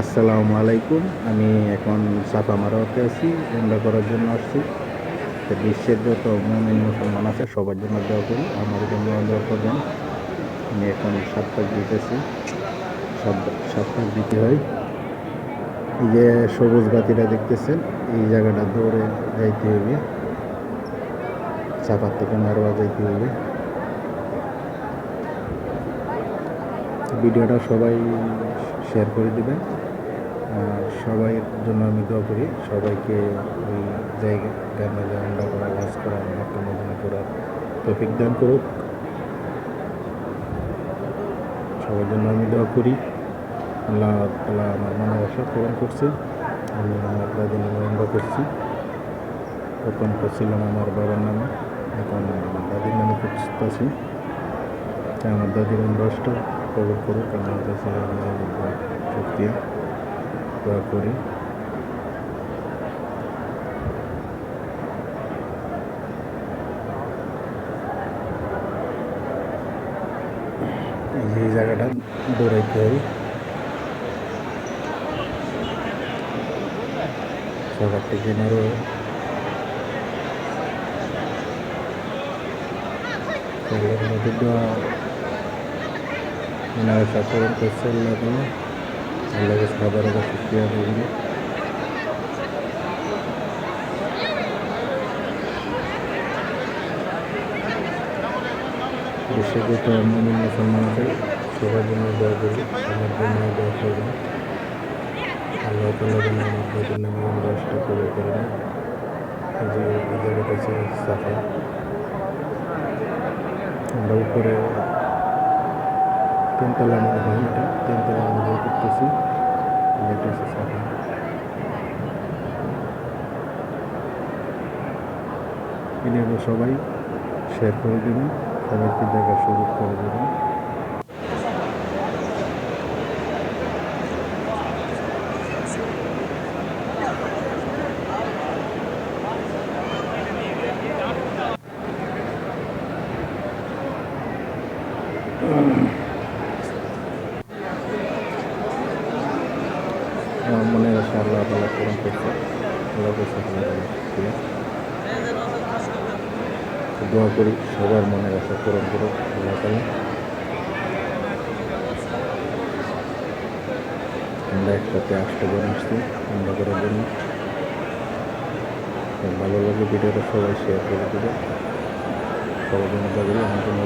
আসসালামু আলাইকুম। আমি এখন সাফা মারাতে আছি উমরা করার জন্য আসছি। তো বিশ্বের যত মমিন মুসলমান আছে, সবার জন্য দোয়া করি, আমার জন্য দোয়া করবেন। আমি এখন পাক দিতেছি। পাক দিতে হয়। এই যে সবুজ বাতিটা দেখতেছেন, এই জায়গাটা দৌড়ে যাইতে হবে। চাপার থেকে মারোয়া যাইতে হবে। ভিডিওটা সবাই শেয়ার করে দেবেন। সবাইয়ের জন্য আমি দোয়া করি, সবাইকে ওই জায়গার মধ্যে আমরা করা ওয়াজ করা মক্কা মদিনা করার তৌফিক দান করুক। সবার জন্য আমি দোয়া করি। আল্লাহ তালা আমার মনোবাসা পূরণ করছে। আমি আমার দাদির নামে করছি। প্রথম করছিলাম আমার বাবার নামে, এখন আমার দাদির নামে করতেছি। তাই আমার দাদির অনুরাসটা কবর করুক। আমার শক্তি দোয়া করি এই যে এই জায়গাটা দৌড়াইতে হবে সকাল থেকে আরও মধ্যে দেওয়া ওনারা সাধারণ করছে আল্লাহকে খাবার আবার শুক্রিয়া দেবেন দেশে যত মমিন মুসলমান আছে, সবার জন্য দোয়া করি আমার জন্য করবেন। আল্লাহ আমার করে এই যে সাফা। আমরা উপরে তিনতলা মনে হয় এটা। তিনতলা অনুভব করতেছি। হচ্ছে সাফা এটা সবাই শেয়ার করে দেবেন সবাইকে দেখার সুযোগ করে দেবেন আমার মনে আছে, আল্লাহ তালা পূরণ করছে। আল্লাহ দোয়া করি, সবার মনের আশা পূরণ করুক আল্লাহ তালা আমরা একসাথে আসতে জন আসছি, আমরা করার জন্য। ভালো লাগে ভিডিওটা সবাই শেয়ার করে দেবে সবার জন্য জন্য